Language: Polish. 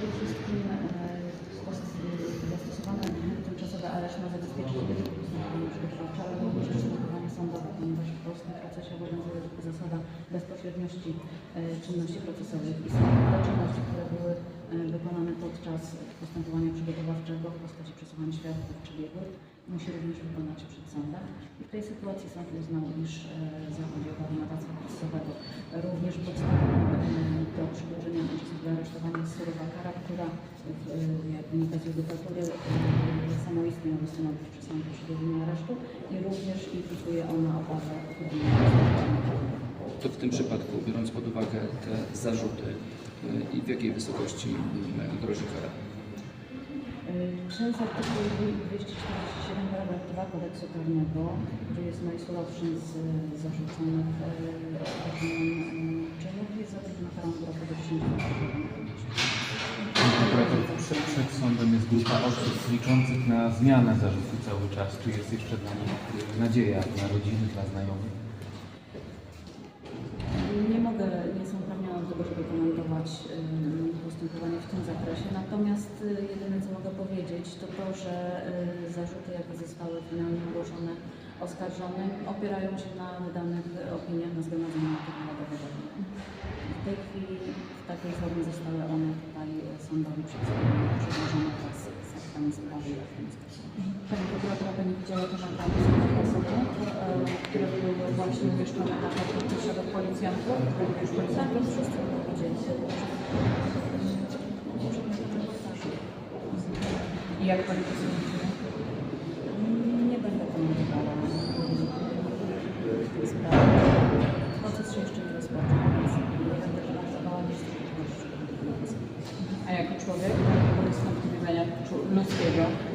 Przede wszystkim e, stos- zastosowany tymczasowy areszt ma zabezpieczyć nie tylko postępowanie przygotowawcze, ale również postępowanie sądowe, ponieważ w polskim procesie obowiązuje zasada bezpośredniości e, czynności procesowych i są czynności, które były e, wykonane podczas postępowania przygotowawczego w postaci przesłuchań świadków czy biegłych, musi również wykonać przed sądem. I w tej sytuacji sąd uznał, iż e, zachodzi o parlamentarstwa procesowego. Również podstawą e, jak wynika z judykatury e, samoistnie może stanowić przesłankę przedłużenia aresztu i również implikuje ona obawę. To w tym przypadku, biorąc pod uwagę te zarzuty y, i w jakiej wysokości y, grozi kara? Przez artykuł 247 paragraf 2 kodeksu karnego, który jest najsłabszym z zarzuconych osób liczących na zmianę zarzutu cały czas. Czy jest jeszcze dla nich y, nadzieja, dla rodziny, dla znajomych? Nie mogę, nie jestem uprawniona do tego, żeby komentować y, postępowanie w tym zakresie. Natomiast y, jedyne, co mogę powiedzieć, to to, że zarzuty, jakie zostały finalnie ogłoszone oskarżonym, opierają się na wydanych opiniach na zgromadzeniu dowodowym. W tej chwili w takiej formie zostały one tutaj sądowi przedłożone aktami sprawy. Pani prokuratora Pani widziała te nagrania z tych osób, e, które były właśnie umieszczone na portretach świadków policjantów. Już policjantów wszyscy to widzieli. I jak Pani to sądzi? Nie będę komentowała tej sprawy. Proces się jeszcze nie rozpoczął, więc nie będę komentowała niestety A jako człowiek, luz que yo.